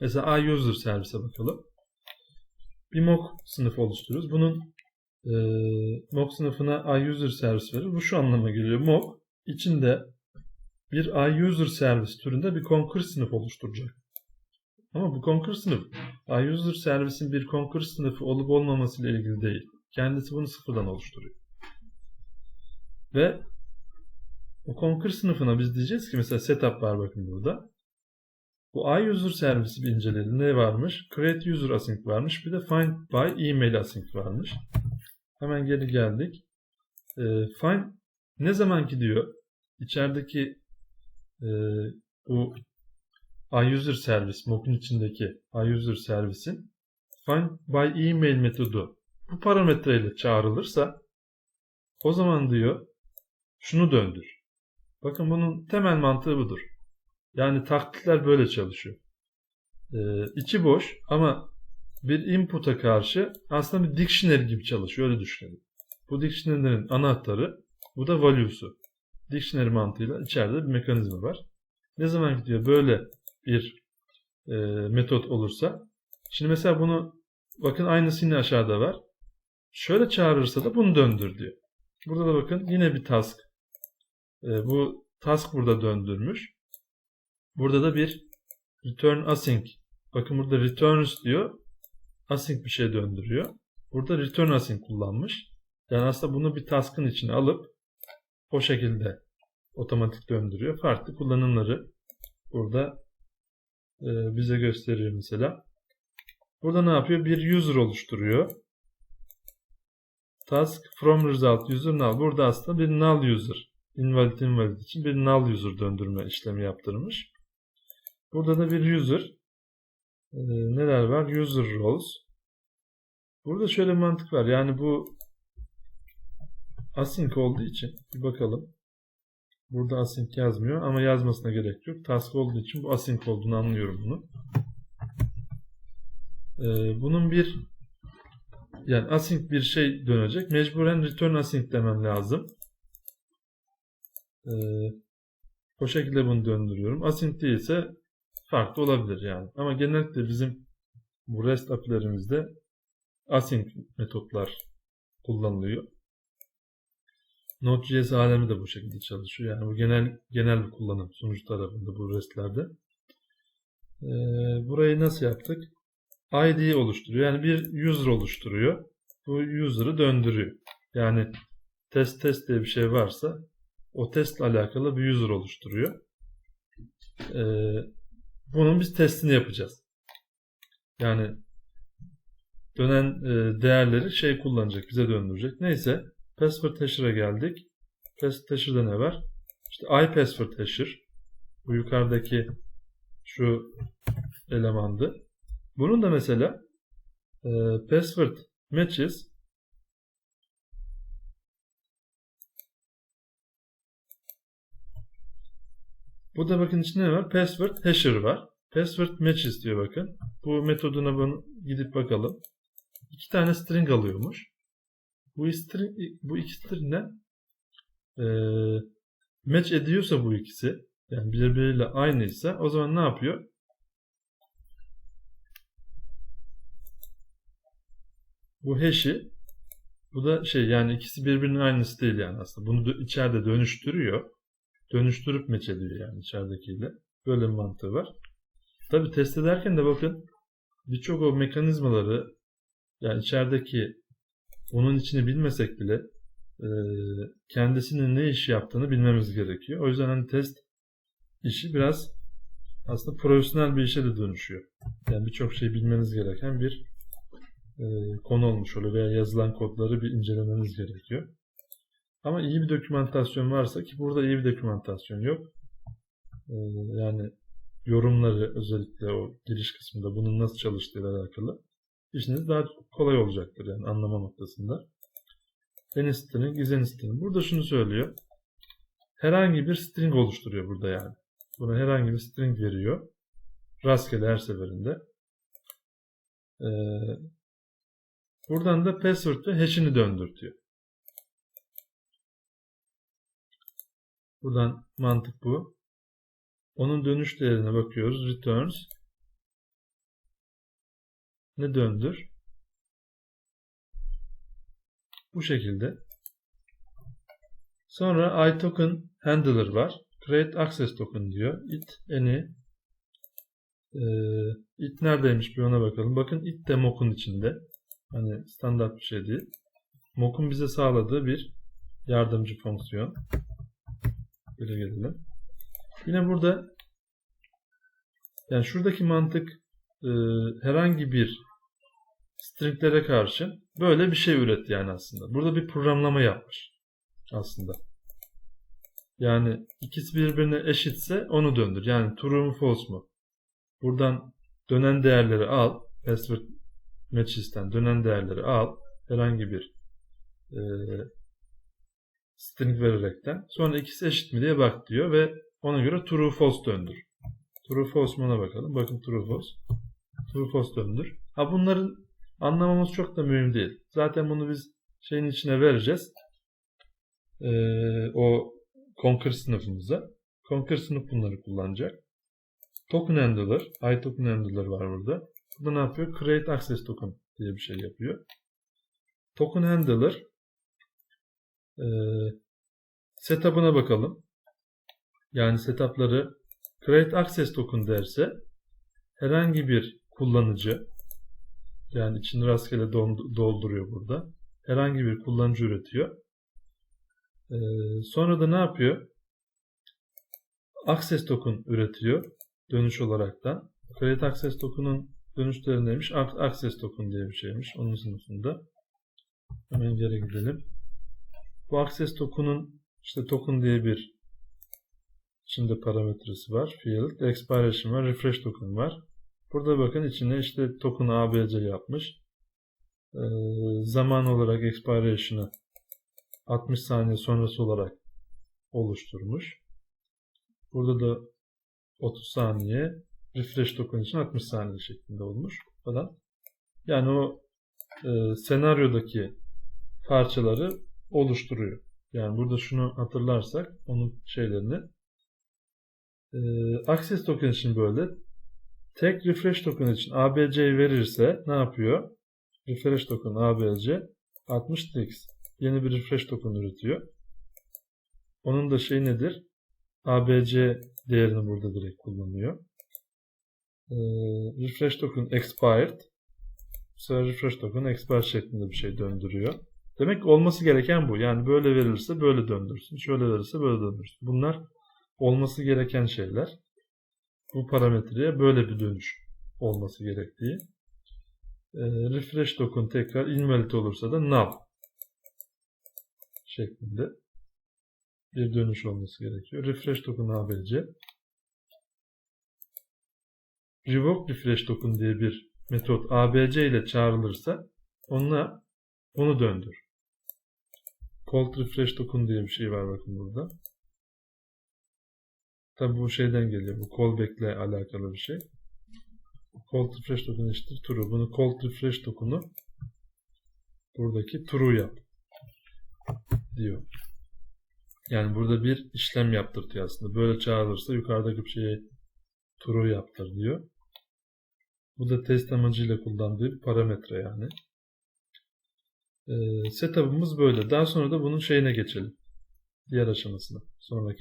Mesela iUser servise bakalım. Bir mock sınıfı oluşturuyoruz. Bunun e, mock sınıfına iUser servis verir. Bu şu anlama geliyor. Mock içinde bir iUser servis türünde bir concur sınıf oluşturacak. Ama bu concur sınıf iUser servisin bir concur sınıfı olup olmaması ile ilgili değil. Kendisi bunu sıfırdan oluşturuyor. Ve o concur sınıfına biz diyeceğiz ki mesela setup var bakın burada. Bu iUser servisi bir inceleyelim. Ne varmış? Create user async varmış. Bir de find by email async varmış. Hemen geri geldik. E, find ne zaman gidiyor? İçerideki e, bu iUser servis, mock'un içindeki iUser servisin find by email metodu bu parametreyle çağrılırsa o zaman diyor şunu döndür. Bakın bunun temel mantığı budur. Yani taklitler böyle çalışıyor. Ee, içi boş ama bir input'a karşı aslında bir dictionary gibi çalışıyor. Öyle düşünelim. Bu dictionary'lerin anahtarı bu da value'su. Dictionary mantığıyla içeride bir mekanizma var. Ne zaman gidiyor böyle bir e, metot olursa şimdi mesela bunu bakın aynısı yine aşağıda var. Şöyle çağırırsa da bunu döndür diyor. Burada da bakın yine bir task. E, bu task burada döndürmüş. Burada da bir return async. Bakın burada returns diyor. Async bir şey döndürüyor. Burada return async kullanmış. Yani aslında bunu bir task'ın içine alıp o şekilde otomatik döndürüyor. Farklı kullanımları burada e, bize gösteriyor mesela. Burada ne yapıyor? Bir user oluşturuyor. Task from result user null. Burada aslında bir null user. Invalid invalid için bir null user döndürme işlemi yaptırmış. Burada da bir user. E, neler var? User roles. Burada şöyle mantık var. Yani bu async olduğu için bir bakalım. Burada async yazmıyor ama yazmasına gerek yok. Task olduğu için bu async olduğunu anlıyorum bunu. Ee, bunun bir yani async bir şey dönecek. Mecburen return async demem lazım. Ee, o şekilde bunu döndürüyorum. Async değilse farklı olabilir yani. Ama genellikle bizim bu REST API'lerimizde async metotlar kullanılıyor. Node.js alemi de bu şekilde çalışıyor. Yani bu genel genel bir kullanım sunucu tarafında bu REST'lerde. Ee, burayı nasıl yaptık? ID oluşturuyor. Yani bir user oluşturuyor. Bu user'ı döndürüyor. Yani test test diye bir şey varsa o testle alakalı bir user oluşturuyor. Ee, bunun biz testini yapacağız. Yani dönen e, değerleri şey kullanacak, bize döndürecek. Neyse Password hasher'a geldik. Password hasher'da ne var? İşte iPassword hasher. Bu yukarıdaki şu elemandı. Bunun da mesela e, password matches Bu da bakın içinde ne var? Password hasher var. Password matches diyor bakın. Bu metoduna bunu gidip bakalım. İki tane string alıyormuş. Bu, string, bu iki string'den e, match ediyorsa bu ikisi yani birbiriyle aynıysa o zaman ne yapıyor? Bu hash'i bu da şey yani ikisi birbirinin aynısı değil yani aslında. Bunu içeride dönüştürüyor. Dönüştürüp match ediyor yani içeridekiyle. Böyle bir mantığı var. Tabi test ederken de bakın birçok o mekanizmaları yani içerideki onun içini bilmesek bile e, kendisinin ne iş yaptığını bilmemiz gerekiyor. O yüzden hani test işi biraz aslında profesyonel bir işe de dönüşüyor. Yani birçok şey bilmeniz gereken bir e, konu olmuş oluyor veya yazılan kodları bir incelemeniz gerekiyor. Ama iyi bir dokümantasyon varsa ki burada iyi bir dokümantasyon yok. E, yani yorumları özellikle o giriş kısmında bunun nasıl çalıştığıyla alakalı işiniz daha kolay olacaktır yani anlama noktasında. En string, is string. Burada şunu söylüyor. Herhangi bir string oluşturuyor burada yani. Buna herhangi bir string veriyor. Rastgele her seferinde. Ee, buradan da password ve hash'ini döndürtüyor. Buradan mantık bu. Onun dönüş değerine bakıyoruz. Returns ne döndür. Bu şekilde. Sonra iToken handler var. Create access token diyor. It any e, it neredeymiş bir ona bakalım. Bakın it de mock'un içinde. Hani standart bir şey değil. Mock'un bize sağladığı bir yardımcı fonksiyon. Böyle gelelim. Yine burada yani şuradaki mantık e, herhangi bir stringlere karşı böyle bir şey üret yani aslında. Burada bir programlama yapmış aslında. Yani ikisi birbirine eşitse onu döndür. Yani true mu false mu? Buradan dönen değerleri al. Password matches'ten dönen değerleri al. Herhangi bir e, string vererekten. Sonra ikisi eşit mi diye bak diyor ve ona göre true false döndür. True false mu ona bakalım. Bakın true false. True false döndür. Ha bunların anlamamız çok da mühim değil. Zaten bunu biz şeyin içine vereceğiz. Ee, o Conquer sınıfımıza. Conquer sınıf bunları kullanacak. Token handler, iToken handler var burada. Bu da ne yapıyor? Create access token diye bir şey yapıyor. Token handler e, setup'ına bakalım. Yani setup'ları create access token derse herhangi bir kullanıcı yani içini rastgele dolduruyor burada. Herhangi bir kullanıcı üretiyor. Ee, sonra da ne yapıyor? Access token üretiyor dönüş olaraktan. Create access token'ın dönüşleri neymiş? Access token diye bir şeymiş. Onun sınıfında. Hemen geri gidelim. Bu access token'ın işte token diye bir içinde parametresi var. Field, expiration var, refresh token var. Burada bakın içine işte token ABC yapmış. Ee, zaman olarak expiration'ı 60 saniye sonrası olarak oluşturmuş. Burada da 30 saniye refresh token için 60 saniye şeklinde olmuş falan. Yani o e, senaryodaki parçaları oluşturuyor. Yani burada şunu hatırlarsak onun şeylerini e, access token için böyle tek refresh token için ABC verirse ne yapıyor? Refresh token ABC 60x yeni bir refresh token üretiyor. Onun da şey nedir? ABC değerini burada direkt kullanıyor. Ee, refresh token expired. Bu sefer refresh token expired şeklinde bir şey döndürüyor. Demek olması gereken bu. Yani böyle verilirse böyle döndürsün. Şöyle verirse böyle döndürsün. Bunlar olması gereken şeyler. Bu parametreye böyle bir dönüş olması gerektiği. Ee, refresh token tekrar invalid olursa da null şeklinde bir dönüş olması gerekiyor. Refresh token ABC. Revoke refresh token diye bir metot ABC ile çağrılırsa onunla bunu döndür. Cold refresh token diye bir şey var bakın burada. Tabi bu şeyden geliyor. Bu callback ile alakalı bir şey. Cold refresh token eşittir true. Bunu cold refresh token'u buradaki true yap diyor. Yani burada bir işlem yaptırtıyor aslında. Böyle çağrılırsa yukarıdaki bir şeye true yaptır diyor. Bu da test amacıyla kullandığı bir parametre yani. Ee, setup'ımız böyle. Daha sonra da bunun şeyine geçelim. Diğer aşamasına. Sonraki